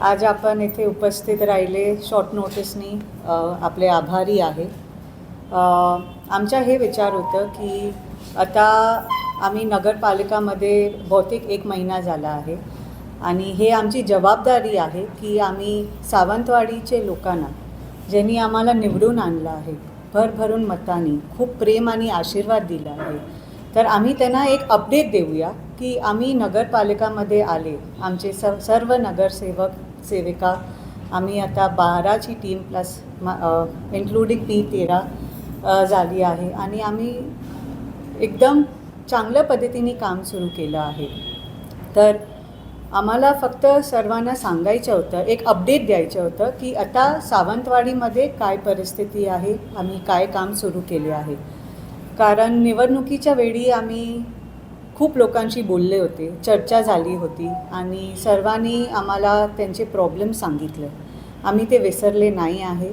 आज आपण इथे उपस्थित राहिले शॉर्ट नोटीसनी आपले आभारी आहे. आमच्या हे विचार होतं की आता आम्ही नगरपालिकामध्ये बहुतेक एक महिना झाला आहे आणि हे आमची जबाबदारी आहे की आम्ही सावंतवाडीचे लोकांना ज्यांनी आम्हाला निवडून आणलं आहे भरभरून मतानी खूप प्रेम आणि आशीर्वाद दिला आहे तर आम्ही त्यांना एक अपडेट देऊया की आम्ही नगरपालिकामध्ये आले आमचे स सर्व नगरसेवक सेविका. आम्ही आता बाराची टीम प्लस इन्क्लुडिंग मी तेरा झाली आहे. आणि आम्ही एकदम चांगल्या पद्धतीने काम सुरू केलं आहे. तर आम्हाला फक्त सर्वांना सांगायचं होतं एक अपडेट द्यायचं होतं की आता सावंतवाडीमध्ये काय परिस्थिती आहे आम्ही काय काम सुरू केले आहे. कारण निवडणुकीच्या वेळी आम्ही खूप लोकांशी बोलले होते चर्चा झाली होती आणि सर्वांनी आम्हाला त्यांचे प्रॉब्लेम सांगितले. आम्ही ते विसरले नाही आहे.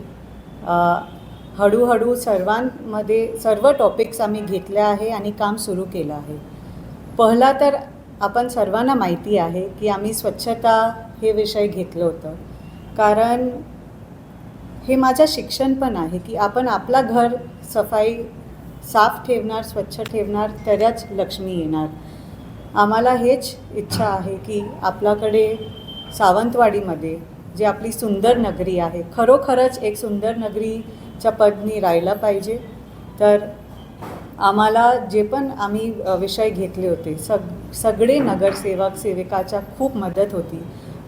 हळूहळू सर्वांमध्ये सर्व टॉपिक्स आम्ही घेतले आहे आणि काम सुरू केलं आहे. पहिला तर आपण सर्वांना माहिती आहे की आम्ही स्वच्छता हे विषय घेतलं होतं. कारण हे माझं शिक्षण पण आहे की आपण आपला घर सफाई साफ ठेवणार स्वच्छ ठेवणार तरच लक्ष्मी येणार. आम्हाला हेच इच्छा आहे की आपल्याकडे सावंतवाडीमध्ये जे आपली सुंदर नगरी आहे खरोखरच एक सुंदर नगरीच्या पदनी राहायला पाहिजे. तर आम्हाला जे पण आम्ही विषय घेतले होते सग सगळे नगरसेवक सेविकाच्या खूप मदत होती.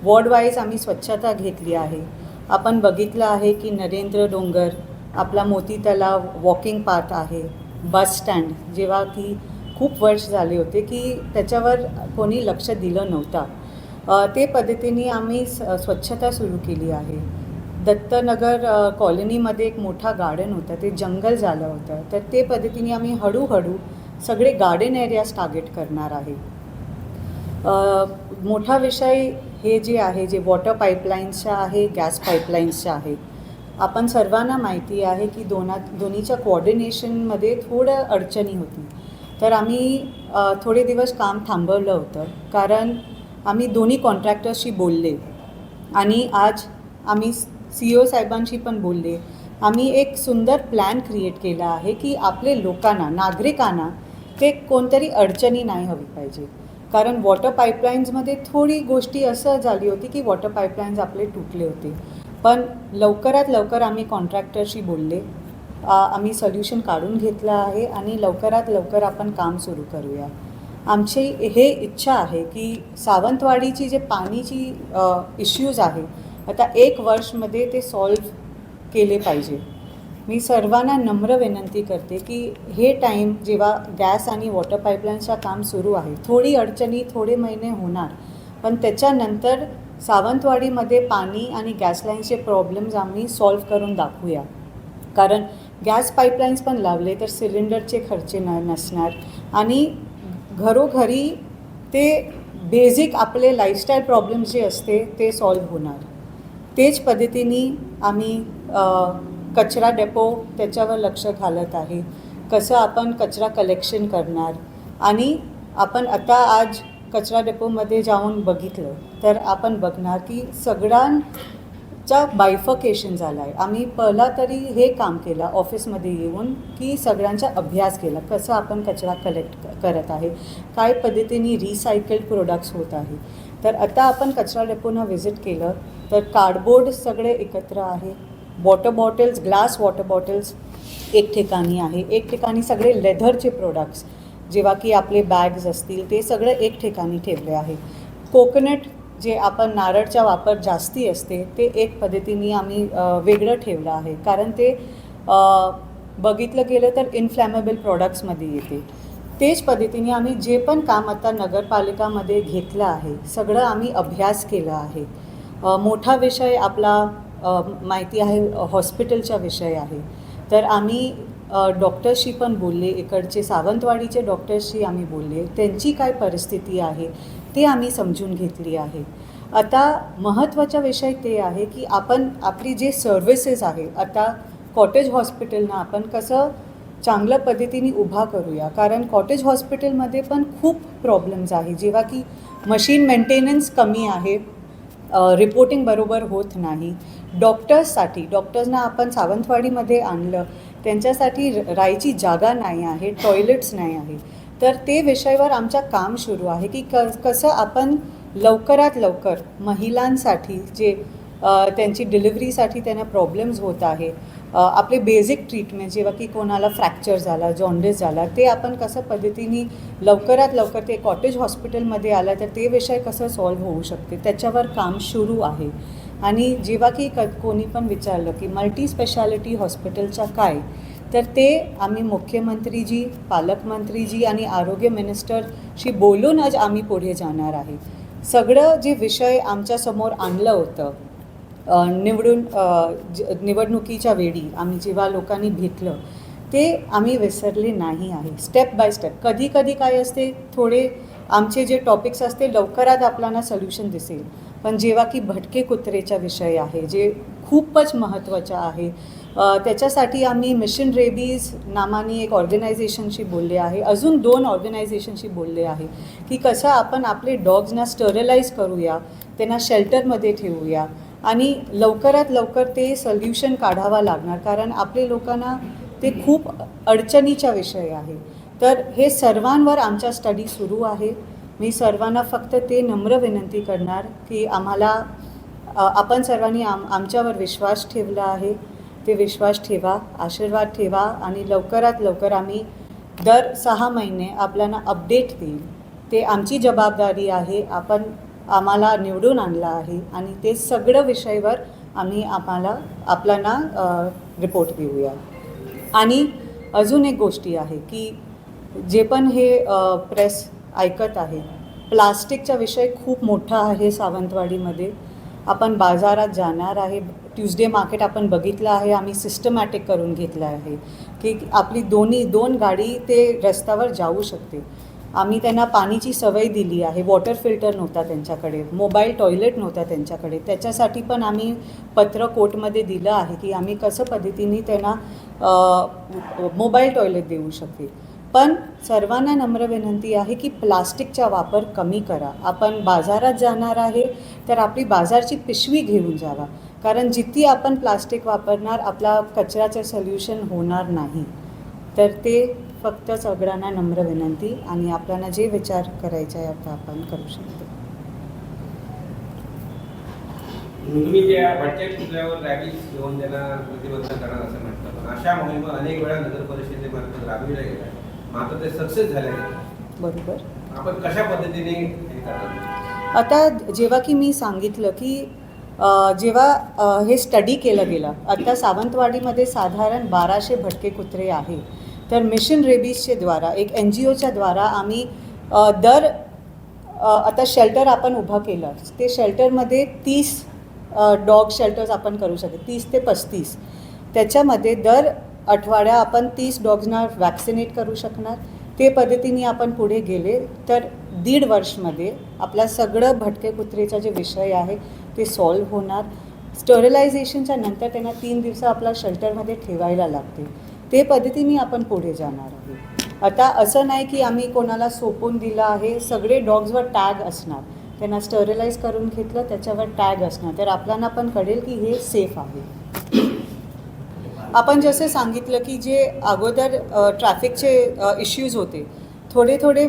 वॉर्ड वाईज आम्ही स्वच्छता घेतली आहे. आपण बघितलं आहे की नरेंद्र डोंगर आपला मोती तलाव वॉकिंग पाथ आहे. Bus stand. जेव्हा की खूप वर्ष झाले होते की त्याच्यावर कोणी लक्ष दिलं नव्हतं. ते पद्धतीने आम्ही स स्वच्छता सुरू केली आहे. दत्तनगर कॉलनीमध्ये एक मोठा गार्डन होतं. ते जंगल झालं होतं. तर ते पद्धतीने आम्ही हळूहळू सगळे गार्डन एरियाज टार्गेट करणार आहे. मोठा विषय हे जे आहे जे वॉटर पाईपलाईन्सच्या आहे गॅस पाईपलाईन्सच्या आहे आपण सर्वांना माहिती आहे की दोना दोन्हीच्या कोऑर्डिनेशनमध्ये थोडं अडचणी होती. तर आम्ही थोडे दिवस काम थांबवलं होतं. कारण आम्ही दोन्ही कॉन्ट्रॅक्टर्सशी बोलले. आणि आज आम्ही सी ओ साहेबांशी पण बोलले. आम्ही एक सुंदर प्लॅन क्रिएट केला आहे की आपले लोकांना नागरिकांना ते कोणतरी अडचणी नाही हवी पाहिजे. कारण वॉटर पाईपलाईन्समध्ये थोडी गोष्टी असं झाली होती की वॉटर पाईपलाईन्स आपले तुटले होते. पण लवकरात लवकर आम्ही कॉन्ट्रॅक्टरशी बोलले. आम्ही सोल्युशन काढून घेतलं आहे आणि लवकरात लवकर आपण काम सुरू करूया. आमची हे इच्छा आहे की सावंतवाडीची जे पाणीची इश्यूज आहे आता एक वर्षमध्ये ते सॉल्व केले पाहिजे. मी सर्वांना नम्र विनंती करते की हे टाईम जेव्हा गॅस आणि वॉटर पाईपलाईनचा काम सुरू आहे थोडी अडचणी थोडे महिने होणार पण त्याच्यानंतर सावंतवाडीमध्ये पाणी आणि गॅस प्रॉब्लेम्स आम्ही सॉल्व करून दाखवूया. कारण गॅस पाईपलाईन्स पण लावले तर सिलेंडरचे खर्चे न नसणार. आणि घरोघरी ते बेसिक आपले लाईफस्टाईल प्रॉब्लेम्स जे असते ते सॉल्व होणार. तेच पद्धतीने आम्ही कचरा डेपो त्याच्यावर लक्ष घालत आहे. कसं आपण कचरा कलेक्शन करणार? आणि आपण आता आज कचरा डेपोमध्ये जाऊन बघितलं तर आपण बघणार की सगळ्यांचा बायफकेशन झाला आहे आम्ही पहिला तरी हे काम केलं ऑफिसमध्ये येऊन की सगळ्यांचा अभ्यास केला कसं आपण कचरा कलेक्ट करत आहे काय पद्धतीने रिसायकल्ड प्रोडक्ट्स होत आहे. तर आता आपण कचरा डेपोनं व्हिजिट केलं तर कार्डबोर्ड सगळे एकत्र आहे water bottles glass water bottles एक ठिकाणी आहे एक ठिकाणी सगळे लेदरचे प्रोडक्ट्स जेव्हा की आपले बॅग्स असतील ते सगळं एक ठिकाणी ठेवले आहे. कोकोनट जे आपण नारळचा वापर जास्ती असते ते एक पद्धतीने आम्ही वेगळं ठेवलं आहे. कारण ते बघितलं गेलं तर इन्फ्लॅमेबल प्रॉडक्ट्समध्ये येते. तेच पद्धतीने आम्ही जे पण काम आता नगरपालिकामध्ये घेतलं आहे सगळं आम्ही अभ्यास केला आहे. मोठा विषय आपला माहिती आहे हॉस्पिटलचा विषय आहे. तर आम्ही डॉक्टरशी डॉक्टर्सशी पण बोलले. इकडचे सावंतवाडीचे डॉक्टर्सशी आम्ही बोलले. त्यांची काय परिस्थिती आहे ते आम्ही समजून घेतली आहे. आता महत्त्वाचा विषय ते आहे की आपण आपली जे सर्व्हिसेस आहे आता कॉटेज हॉस्पिटलनं आपण कसं चांगल्या पद्धतीने उभा करूया. कारण कॉटेज हॉस्पिटलमध्ये पण खूप प्रॉब्लेम्स आहे. जेव्हा की मशीन मेंटेनन्स कमी आहे रिपोर्टिंग बरोबर होत नाही. डॉक्टर्ससाठी डॉक्टर्सना आपण सावंतवाडीमध्ये आणलं त्यांच्यासाठी राहायची जागा नाही आहे टॉयलेट्स नाही आहे. तर ते विषयावर आमचं काम सुरू आहे की क कसं आपण लवकरात लवकर महिलांसाठी जे त्यांची डिलिव्हरीसाठी त्यांना प्रॉब्लेम्स होत आहे आपले बेसिक ट्रीटमेंट जेव्हा की कोणाला फ्रॅक्चर झाला जॉन्डिस झाला ते आपण कसं पद्धतीने लवकरात लवकर ते कॉटेज हॉस्पिटलमध्ये आलं तर ते विषय कसं सॉल्व्ह होऊ शकते त्याच्यावर काम सुरू आहे. आणि जेव्हा की क कोणी पण विचारलं की मल्टी स्पेशालिटी हॉस्पिटलच्या काय तर ते आम्ही मुख्यमंत्रीजी पालकमंत्रीजी आणि आरोग्य मिनिस्टरशी बोलूनच आम्ही पुढे जाणार आहे. सगळं जे विषय आमच्यासमोर आणलं होतं निवडून निवडणुकीच्या वेळी आम्ही जेव्हा लोकांनी भेटलं ते आम्ही विसरले नाही आहे. स्टेप बाय स्टेप कधी कधी काय असते थोडे आमचे जे टॉपिक्स असते लवकरात आपल्याला सोल्युशन दिसेल. पण जेव्हा की भटके कुत्रेचा विषय आहे जे खूपच महत्त्वाचा आहे त्याच्यासाठी आम्ही मिशन रेबीज नामाने एक ऑर्गनायझेशनशी बोलले आहे अजून दोन ऑर्गनायझेशनशी बोलले आहे की कसं आपण आपले डॉग्सना स्टरलाइज करूया त्यांना शेल्टरमध्ये ठेवूया आणि लवकरात लवकर ते सोल्युशन काढावा लागणार कारण आपले लोकांना ते खूप अडचणीचा विषय आहे. तर हे सर्वांवर आमचा स्टडी सुरू आहे. मी सर्वांना फक्त ते नम्र विनंती करणार की आम्हाला आपण सर्वांनी आम आमच्यावर विश्वास ठेवला आहे. ते विश्वास ठेवा आशीर्वाद ठेवा आणि लवकरात लवकर आम्ही दर सहा महिने आपल्याला अपडेट देईल. ते आमची जबाबदारी आहे. आपण आम्हाला निवडून आणलं आहे आणि ते सगळं विषयावर आम्ही आम्हाला आपल्याला रिपोर्ट देऊया. आणि अजून एक गोष्टी आहे की जे पण हे प्रेस ऐकत आहे. प्लास्टिकचा विषय खूप मोठा आहे सावंतवाडीमध्ये. आपण बाजारात जाणार आहे. ट्युजडे मार्केट आपण बघितलं आहे. आम्ही सिस्टमॅटिक करून घेतलं आहे की आपली दोन्ही दोन गाडी ते रस्त्यावर जाऊ शकते. आम्ही त्यांना पाणीची सवय दिली आहे. वॉटर फिल्टर नव्हता त्यांच्याकडे. मोबाईल टॉयलेट नव्हता त्यांच्याकडे. त्याच्यासाठी पण आम्ही पत्र कोर्टमध्ये दिलं आहे की आम्ही कसं पद्धतीने त्यांना मोबाईल टॉयलेट देऊ शकते. पण सर्वांना नम्र विनंती आहे की प्लास्टिकचा वापर कमी करा. आपण बाजारात जाणार आहे तर आपली बाजारची पिशवी घेऊन जावा. कारण जिथे आपण प्लास्टिक वापरणार आपला कचऱ्याचं सोल्युशन होणार नाही. तर ते फक्त सगळ्यांना नम्र विनंती आणि आपल्याला जे विचार करायचा आहे आता आपण करू शकतो. तुम्ही ज्या भटक्या घेऊन त्यांना प्रतिबंध करणार असं म्हटलं. पण अशा मोहिमा अनेक वेळा नगर परिषदेमार्फत राबविल्या गेल्या मात्र ते सक्सेस नाही. बरोबर. आपण कशा पद्धतीने हे करणार? आता जेव्हा की मी सांगितलं की जेव्हा हे स्टडी केलं गेलं आता सावंतवाडीमध्ये साधारण बाराशे भटके कुत्रे आहे तर मिशन रेबीजचे द्वारा एक एन जी ओच्या द्वारा आम्ही दर आता शेल्टर आपण उभं केलं. ते शेल्टरमध्ये तीस डॉग शेल्टर्स आपण करू शकतो तीस ते पस्तीस. त्याच्यामध्ये दर आठवड्या आपण तीस डॉग्सना वॅक्सिनेट करू शकणार. ते पद्धतीने आपण पुढे गेले तर दीड वर्षमध्ये आपला सगळं भटके कुत्रेचा जे विषय आहे ते सॉल्व्ह होणार. स्टरलायझेशनच्या नंतर त्यांना तीन दिवस आपल्या शेल्टरमध्ये ठेवायला लागते. ते पद्धतीने आपण पुढे जाणार आहे आता असं नाही की आम्ही कोणाला सोपून दिलं आहे. सगळे डॉग्सवर टॅग असणार. त्यांना स्टरलाइज करून घेतलं त्याच्यावर टॅग असणार. तर आपल्याला पण कळेल की हे सेफ आहे. आपण जसं सांगितलं की जे अगोदर ट्रॅफिकचे इश्यूज होते थोडे थोडे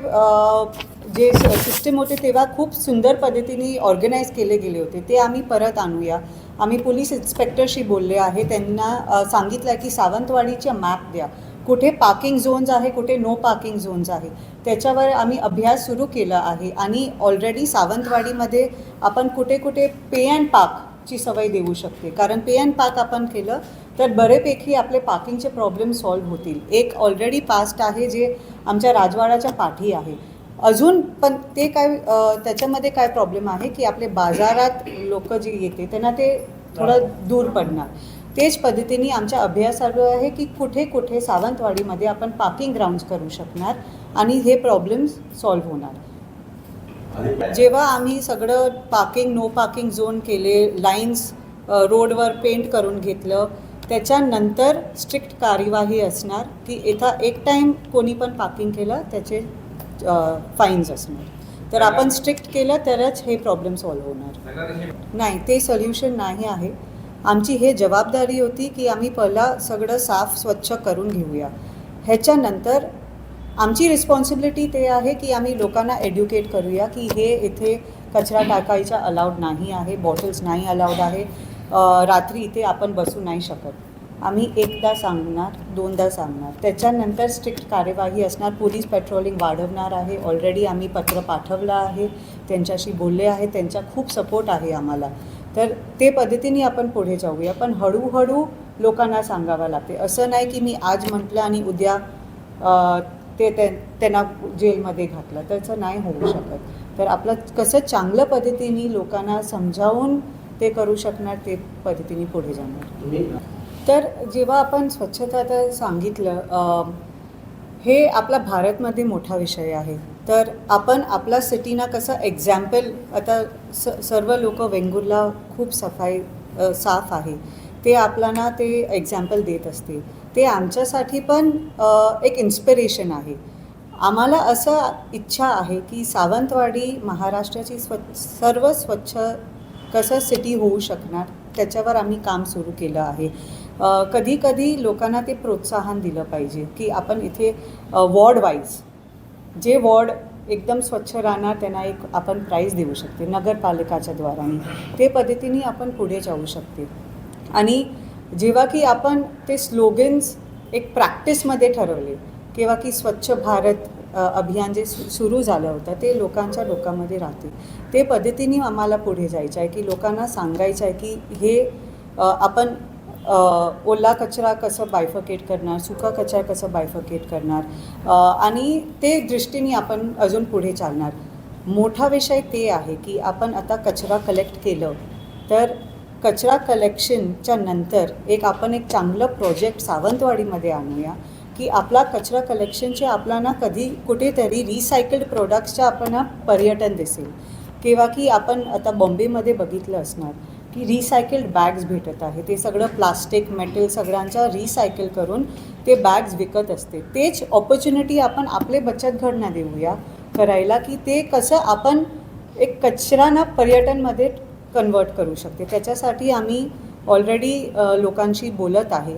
जे सिस्टम होते तेव्हा खूप सुंदर पद्धतीने ऑर्गनाईज केले गेले होते. ते आम्ही परत आणूया. आम्ही पोलीस इन्स्पेक्टरशी बोलले आहे. त्यांना सांगितलं की सावंतवाडीच्या मॅप द्या. कुठे पार्किंग झोन्स आहे कुठे नो पार्किंग झोन्स आहे. त्याच्यावर आम्ही अभ्यास सुरू केला आहे. आणि ऑलरेडी सावंतवाडीमध्ये आपण कुठे कुठे पे अँड पार्कची सवय देऊ शकते. कारण पे अँड पार्क आपण केलं तर बरेपैकी आपले पार्किंगचे प्रॉब्लेम सॉल्व्ह होतील. एक ऑलरेडी पास्ट आहे जे आमच्या राजवाड्याच्या पाठी आहे. अजून पण ते काय त्याच्यामध्ये काय प्रॉब्लेम आहे की आपले बाजारात लोक जे येते त्यांना ते थोडं दूर पडणार. तेच पद्धतीने आमच्या अभ्यास चालू आहे की कुठे कुठे सावंतवाडीमध्ये आपण पार्किंग ग्राउंड्स करू शकणार आणि हे प्रॉब्लेम्स सॉल्व्ह होणार. जेव्हा आम्ही सगळं पार्किंग नो पार्किंग झोन केले लाईन्स रोडवर पेंट करून घेतलं त्याच्यानंतर स्ट्रिक्ट कार्यवाही असणार. की इथं एक टाईम कोणी पण पार्किंग केलं त्याचे फाईन्स असणार. तर आपण स्ट्रिक्ट केलं तरच हे प्रॉब्लेम सॉल्व्ह होणार. नाही ते सोल्युशन नाही आहे. आमची हे जबाबदारी होती की आम्ही पहिला सगळं साफ स्वच्छ करून घेऊया. ह्याच्यानंतर आमची रिस्पॉन्सिबिलिटी ते आहे की आम्ही लोकांना एड्युकेट करूया की हे इथे कचरा टाकायचा अलाउड नाही आहे बॉटल्स नाही अलाउड आहे. रात्री इथे आपण बसू नाही शकत. आम्ही एकदा सांगणार दोनदा सांगणार. त्याच्यानंतर स्ट्रिक्ट कार्यवाही असणार. पोलीस पेट्रोलिंग वाढवणार आहे. ऑलरेडी आम्ही पत्र पाठवलं आहे. त्यांच्याशी बोलले आहे. त्यांचा खूप सपोर्ट आहे आम्हाला. तर ते पद्धतीने आपण पुढे जाऊया. पण हळूहळू लोकांना सांगावं लागते. असं नाही की मी आज म्हटलं आणि उद्या ते ते- त्यांना जेलमध्ये घातलं. त्याचं नाही होऊ शकत. तर आपलं कसं चांगलं पद्धतीने लोकांना समजावून ते करू शकणार ते पद्धतीने पुढे जाणार. तर जेव्हा आपण स्वच्छता सांगितलं अ, हे आपला भारतमध्ये मोठा विषय आहे. तर आपण आपल्या सिटीना कसं एक्झाम्पल आता स सर्व लोक वेंगुर्ला खूप सफाई साफ आहे. ते आपल्याला ते एक्झाम्पल देत असते ते आमच्यासाठी पण एक इन्स्पिरेशन आहे. आम्हाला असं इच्छा आहे की सावंतवाडी महाराष्ट्राची स्वच्छ सर्व स्वच्छ कसं सिटी होऊ शकणार त्याच्यावर आम्ही काम सुरू केलं आहे. कधी कधी लोकांना ते प्रोत्साहन दिलं पाहिजे की आपण इथे वॉर्ड वाईज जे वॉर्ड एकदम स्वच्छ राहणार त्यांना एक आपण प्राईज देऊ शकते नगरपालिकाच्या द्वाराने. ते पद्धतीने आपण पुढे जाऊ शकते. आणि जेव्हा की आपण ते स्लोगन्स एक प्रॅक्टिसमध्ये ठरवले किंवा की स्वच्छ भारत अभियान जे सु सुरू झालं होतं ते लोकांच्या डोक्यामध्ये राहते. ते पद्धतीने आम्हाला पुढे जायचं आहे की लोकांना सांगायचं आहे की हे आपण ओला कचरा कसं बायफकेट करणार सुका कचरा कसं बायफकेट करणार आणि ते दृष्टीने आपण अजून पुढे चालणार. मोठा विषय ते आहे की आपण आता कचरा कलेक्ट केलं तर कचरा कलेक्शनच्या नंतर एक आपण एक चांगलं प्रोजेक्ट सावंतवाडीमध्ये आणूया. की आपला कचरा कलेक्शनचे आपल्याला कधी कुठेतरी रिसायकल्ड प्रोडक्ट्सच्या आपल्याला पर्यटन दिसेल. किंवा की आपण आता बॉम्बेमध्ये बघितलं असणार की रिसायकल्ड बॅग्स भेटत आहे ते सगळं प्लास्टिक मेटल सगळ्यांचा रिसायकल करून ते बॅग्स विकत असते. तेच ऑपॉर्च्युनिटी आपण आपले बचत घडना देऊया करायला की ते कसं आपण एक कचराना पर्यटनमध्ये कन्वर्ट करू शकते. त्याच्यासाठी आम्ही ऑलरेडी लोकांशी बोलत आहे.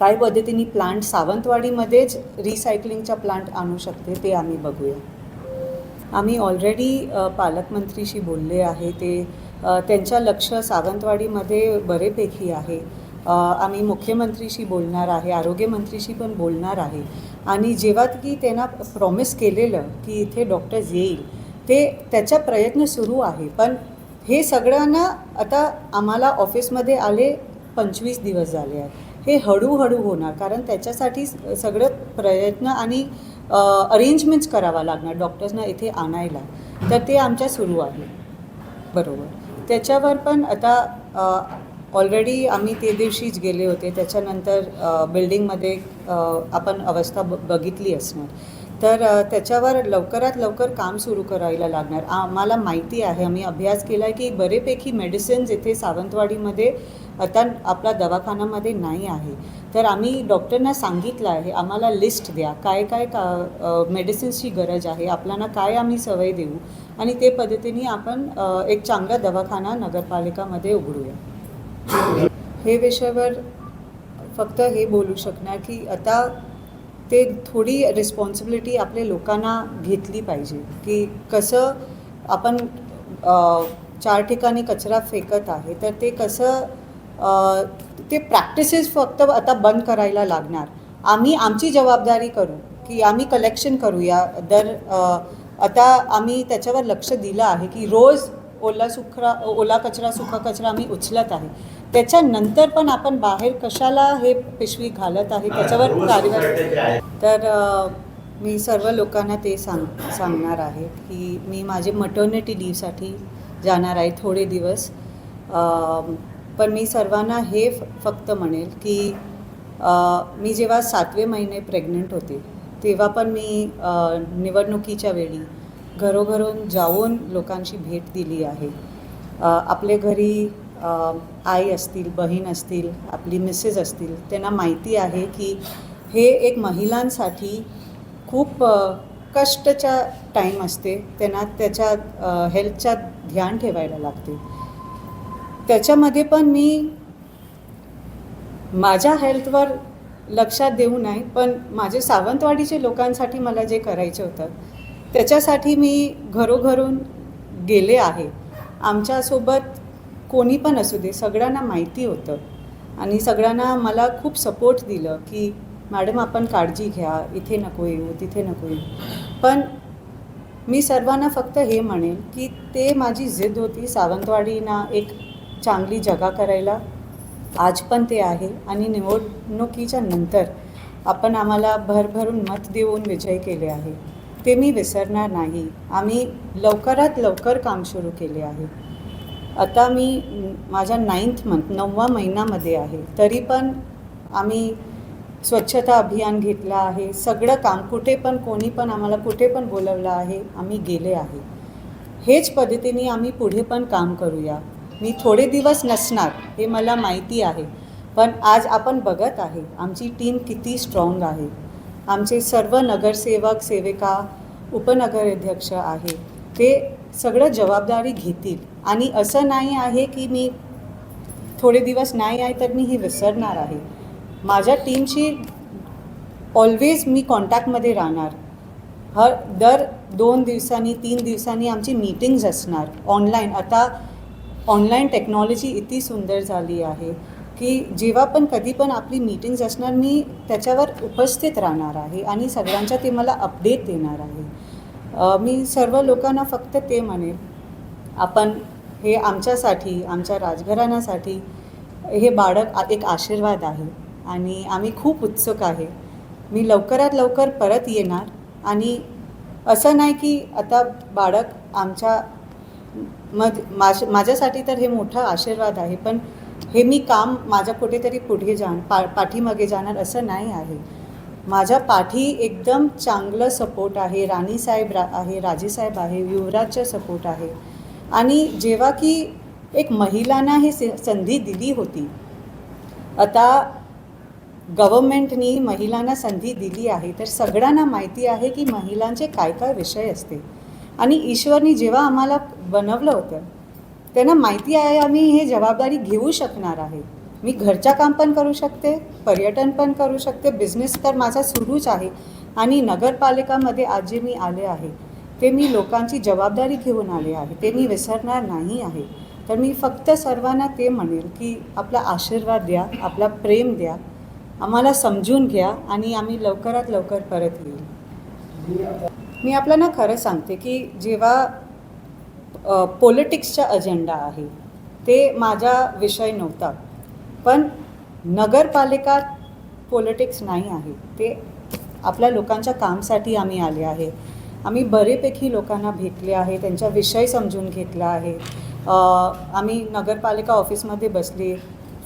काय पद्धतीने प्लांट सावंतवाडीमध्येच रिसायकलिंगच्या प्लांट आणू शकते ते आम्ही बघूया. आम्ही ऑलरेडी पालकमंत्रीशी बोलले आहे ते त्यांच्या लक्ष सावंतवाडीमध्ये बरेपैकी आहे. आम्ही मुख्यमंत्रीशी बोलणार आहे आरोग्यमंत्रीशी पण बोलणार आहे. आणि जेव्हा की त्यांना प्रॉमिस केलेलं की इथे डॉक्टर्स येईल ते त्याचा प्रयत्न सुरू आहे. पण हे सगळ्यांना आता आम्हाला ऑफिसमध्ये आले पंचवीस दिवस झाले आहेत हे हळूहळू होणार कारण त्याच्यासाठी सगळं प्रयत्न आणि अरेंजमेंट्स करावा लागणार डॉक्टर्सना इथे आणायला. तर ते आमच्या सुरू आहे. बरोबर. त्याच्यावर पण आता ऑलरेडी आम्ही ते दिवशीच गेले होते. त्याच्यानंतर बिल्डिंगमध्ये आपण अवस्था ब बघितली असणार. तर त्याच्यावर लवकरात लवकर काम सुरू करायला लागणार. आम्हाला माहिती आहे आम्ही अभ्यास केला आहे की बरेपैकी मेडिसिन्स इथे सावंतवाडीमध्ये आता आपला दवाखान्यामध्ये नाही आहे. तर आम्ही डॉक्टरना सांगितलं आहे आम्हाला लिस्ट द्या काय काय का मेडिसिन्सची गरज आहे आपल्याला काय आम्ही सवय देऊ आणि ते पद्धतीने आपण एक चांगला दवाखाना नगरपालिकामध्ये उघडूया. हे विषयावर फक्त हे बोलू शकणार की आता ते थोडी रिस्पॉन्सिबिलिटी आपल्या लोकांना घेतली पाहिजे. की कसं आपण चार ठिकाणी कचरा फेकत आहे तर ते कसं ते प्रॅक्टिसेस फक्त आता बंद करायला लागणार. आम्ही आमची जबाबदारी करू की आम्ही कलेक्शन करूया. दर आता आम्ही त्याच्यावर लक्ष दिलं आहे की रोज ओला सुखरा ओला कचरा सुका कचरा आम्ही उचलत आहे. त्याच्यानंतर पण आपण बाहेर कशाला हे पिशवी घालत आहे त्याच्यावर कार्यवाही तर मी सर्व लोकांना ते सांग सांगणार आहे की मी माझे मटर्निटी लीवसाठी जाणार आहे थोडे दिवस. पण मी सर्वांना हे फक्त म्हणेल की मी जेव्हा सातवे महिने प्रेग्नंट होते तेव्हा पण मी निवडणुकीच्या वेळी घरोघरून जाऊन लोकांची भेट दिली आहे. आपल्या घरी आई असतील बहीण असतील आपली मिसेस असतील त्यांना माहिती आहे की हे एक महिलांसाठी खूप अ, कष्टच्या टाईम असते. त्यांना त्याच्या हेल्थच्या ध्यान ठेवायला लागते. त्याच्यामध्ये पण मी माझ्या हेल्थवर लक्षात देऊ नाही पण माझे सावंतवाडीचे लोकांसाठी मला जे करायचं होतं त्याच्यासाठी मी घरोघरून गेले आहे. आमच्यासोबत कोणी पण असू दे सगळ्यांना माहिती होतं. आणि सगळ्यांना मला खूप सपोर्ट दिलं की मॅडम आपण काळजी घ्या इथे नको येऊ तिथे नको येऊ. पण मी सर्वांना फक्त हे म्हणेन की ते माझी जिद होती सावंतवाडीना एक चांगली जगा करायला. आज पण ते आहे आणि निवडणुकीच्या नंतर आपण आम्हाला भरभरून मत देऊन विजय केले आहे. ते मी विसरणार नाही. आम्ही लवकरात लवकर काम सुरू केले आहे. आता मी माझ्या नाईन्थ मंथ नववा महिन्यामध्ये आहे. तरी पण आम्ही स्वच्छता अभियान घेतलं आहे. सगळं काम कुठे पण कोणी पण आम्हाला कुठे पण बोलवलं आहे आम्ही गेले आहे. हेच पद्धतीने आम्ही पुढे पण काम करूया. मी थोडे दिवस नसणार हे मला माहिती आहे. पण आज आपण बघत आहे आमची टीम किती स्ट्रॉंग आहे. आमचे सर्व नगरसेवक सेविका उपनगराध्यक्ष आहे. ते सगळं जबाबदारी घेतील. आणि असं नाही आहे की मी थोडे दिवस नाही आहे तर मी हे विसरणार आहे. माझ्या टीमशी ऑलवेज मी कॉन्टॅक्टमध्ये राहणार. हर दर दोन दिवसांनी तीन दिवसांनी आमची मीटिंग्ज असणार ऑनलाईन आता ऑनलाईन टेक्नॉलॉजी इतकी सुंदर झाली आहे की जेव्हा पण कधी पण आपली मीटिंग्ज असणार मी त्याच्यावर उपस्थित राहणार आहे आणि सगळ्यांच्या ते मला अपडेट देणार आहे. मी सर्व लोकांना फक्त ते म्हणेल आपण हे आमच्यासाठी आमच्या राजघराण्यासाठी हे बाळक एक आशीर्वाद आहे. आणि आम्ही खूप उत्सुक आहे. मी लवकरात लवकर परत येणार. आणि असं नाही की आता बाळक आमच्या मध माझ माझ्यासाठी तर हे मोठा आशीर्वाद आहे. पण हे मी काम माझ्या कुठेतरी पुढे जाण पा पाठीमागे जाणार असं नाही आहे. माझ्या पाठी एकदम चांगलं सपोर्ट आहे. राणीसाहेब रा आहे राजेसाहेब आहे युवराजचा सपोर्ट आहे. आणि जेव्हा की एक महिलांना ही संधी दिली होती आता गव्हर्मेंटनी महिलांना संधी दिली आहे तर सगळ्यांना माहिती आहे की महिलांचे काय काय विषय असते. आणि ईश्वरनी जेव्हा आम्हाला बनवलं होतं त्यांना माहिती आहे आम्ही हे जबाबदारी घेऊ शकणार आहे. मी घरच्या काम पण करू शकते पर्यटन पण करू शकते बिझनेस तर माझा सुरूच आहे आणि नगरपालिकामध्ये आज जे मी आले आहे. ते मी लोकांची जबाबदारी घेऊन आले आहे. ते मी विसरणार नाही आहे. तर मी फक्त सर्वांना ते म्हणेल की आपला आशीर्वाद द्या आपला प्रेम द्या. आम्हाला समजून घ्या आणि आम्ही लवकरात लवकर परत येईल मी आपल्याला खरं सांगते की जेव्हा पॉलिटिक्सचा अजेंडा आहे ते माझा विषय नव्हता. पण नगरपालिका पॉलिटिक्स नाही आहे. ते आपल्या लोकांच्या कामसाठी आम्ही आले आहे. आम्ही बरेपैकी लोकांना भेटले आहे त्यांचा विषय समजून घेतला आहे. आम्ही नगरपालिका ऑफिसमध्ये बसले.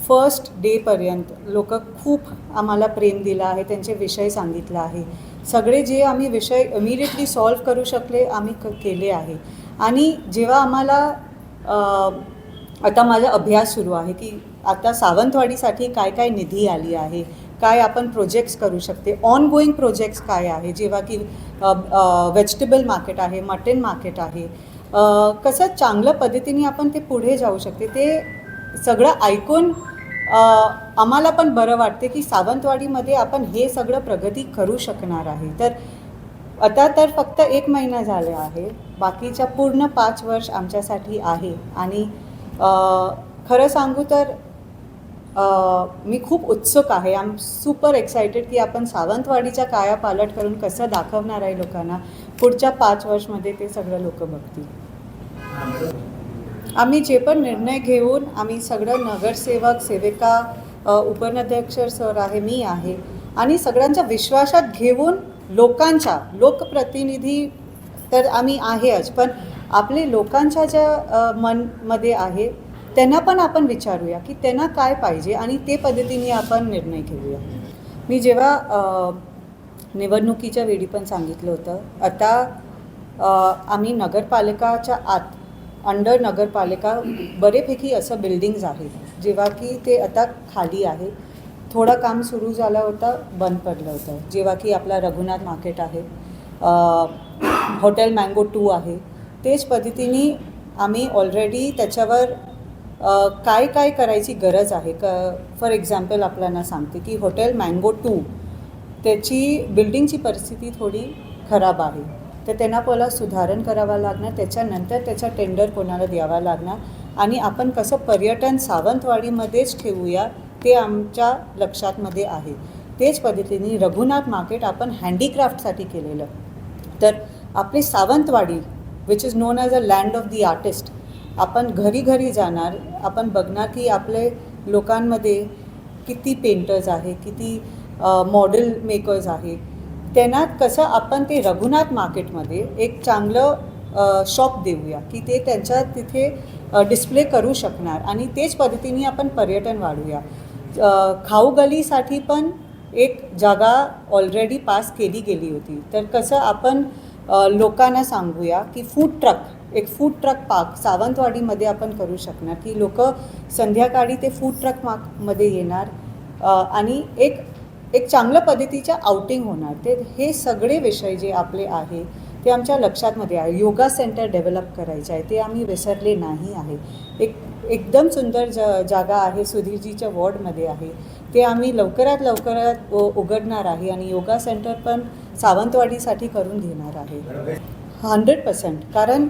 फर्स्ट डेपर्यंत लोक खूप आम्हाला प्रेम दिला आहे त्यांचे विषय सांगितला आहे. सगळे जे आम्ही विषय इमिडिएटली सॉल्व करू शकले आम्ही क केले आहे. आणि जेव्हा आम्हाला आता माझा अभ्यास सुरू आहे की आता सावंतवाडीसाठी काय काय निधी आली आहे काय आपण प्रोजेक्ट्स करू शकते. ऑनगोईंग प्रोजेक्ट्स काय आहे? जेव्हा की व्हेजिटेबल मार्केट आहे मटन मार्केट आहे. कसं चांगल्या पद्धतीने आपण ते पुढे जाऊ शकते. ते सगळं ऐकून आम्हाला पण बरं वाटते की सावंतवाडीमध्ये आपण हे सगळं प्रगती करू शकणार आहे. तर आता तर फक्त एक महिना झाले आहे. बाकीच्या पूर्ण पाच वर्ष आमच्यासाठी आहे. आणि खरं सांगू तर मी खूप उत्सुक आहे. आय एम सुपर एक्सायटेड की आपण सावंतवाडीच्या काया पालट करून कसं दाखवणार आहे लोकांना. पुढच्या पाच वर्षमध्ये ते सगळं लोक बघतील. आम्ही जे पण निर्णय घेऊन आम्ही सगळं नगरसेवक सेविका उपनाध्यक्ष उपनध्यक्ष सर आहे मी आहे. आणि सगळ्यांच्या विश्वासात घेऊन लोकांच्या लोकप्रतिनिधी तर आम्ही आहेच पण आपले लोकांच्या ज्या मनमध्ये आहे त्यांना पण आपण विचारूया की त्यांना काय पाहिजे आणि ते पद्धतीने आपण निर्णय घेऊया. मी जेव्हा निवडणुकीच्या वेळी पण सांगितलं होतं आता आम्ही नगरपालिकाच्या आत अंडर नगरपालिका बरेपैकी असं बिल्डिंग्ज आहेत जेव्हा की ते आता खाली आहे. थोडं काम सुरू झालं होतं बंद पडलं होतं. जेव्हा की आपला रघुनाथ मार्केट आहे हॉटेल मँगो टू आहे. तेच पद्धतीने आम्ही ऑलरेडी त्याच्यावर काय काय करायची गरज आहे? क फॉर एक्झाम्पल आपल्याला सांगते की हॉटेल मँगो टू त्याची बिल्डिंगची परिस्थिती थोडी खराब आहे. तर त्यांना पहिला सुधारण करावं लागणार त्याच्यानंतर त्याचा टेंडर कोणाला द्यावा लागणार? आणि आपण कसं पर्यटन सावंतवाडीमध्येच ठेवूया ते आमच्या लक्षातमध्ये आहे. तेच पद्धतीने रघुनाथ मार्केट आपण हँडीक्राफ्टसाठी केलेलं. तर आपली Sawantwadi which is known as a land of the artist आपण घरी घरी जाणार आपण बघणार की आपले लोकांमध्ये किती पेंटर्स आहे किती मॉडेल मेकर्स आहे त्यांना कसं आपण ते रघुनाथ मार्केटमध्ये एक चांगलं शॉप देऊया की ते त्यांच्या तिथे डिस्प्ले करू शकणार आणि तेच पद्धतीने आपण पर्यटन वाढूया. खाऊगलीसाठी खाऊ गलीसाठी पण एक जागा ऑलरेडी पास केली गेली होती. तर कसं आपण लोकांना सांगूया की फूड ट्रक एक फूड ट्रक पार्क सावंतवाडीमध्ये आपण करू शकणार. की लोक संध्याकाळी ते फूड ट्रक मार्कमध्ये येणार. आणि एक एक चांगल्या पद्धतीच्या आउटिंग होणार. ते हे सगळे विषय जे आपले आहे ते आमच्या लक्षातमध्ये आहे. योगा सेंटर डेव्हलप करायचं आहे. ते आम्ही विसरले नाही आहे. एक एकदम सुंदर ज जागा आहे सुधीरजीच्या वॉर्डमध्ये आहे. ते आम्ही लवकरात लवकरात उघडणार आहे आणि योगा सेंटर पण सावंतवाडीसाठी करून घेणार आहे. हंड्रेड पर्सेंट कारण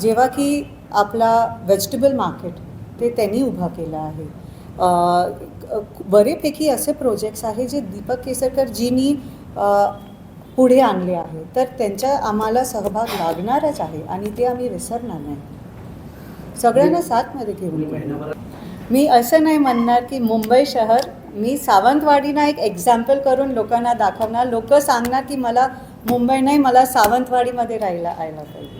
जेव्हा की आपला व्हेजिटेबल मार्केट ते त्यांनी उभा केला आहे. बरेपैकी असे प्रोजेक्ट्स आहे जे दीपक केसरकरजींनी अ, पुढे आणले आहे. तर त्यांचा आम्हाला सहभाग लागणारच आहे आणि ते आम्ही विसरणार नाही. सगळ्यांना साथमध्ये घेऊन. मी असं नाही म्हणणार की मुंबई शहर मी सावंतवाडीना एक एक्झाम्पल करून लोकांना दाखवणार. लोक सांगणार की मला मुंबई नाही मला सावंतवाडीमध्ये राहायला यायला पाहिजे.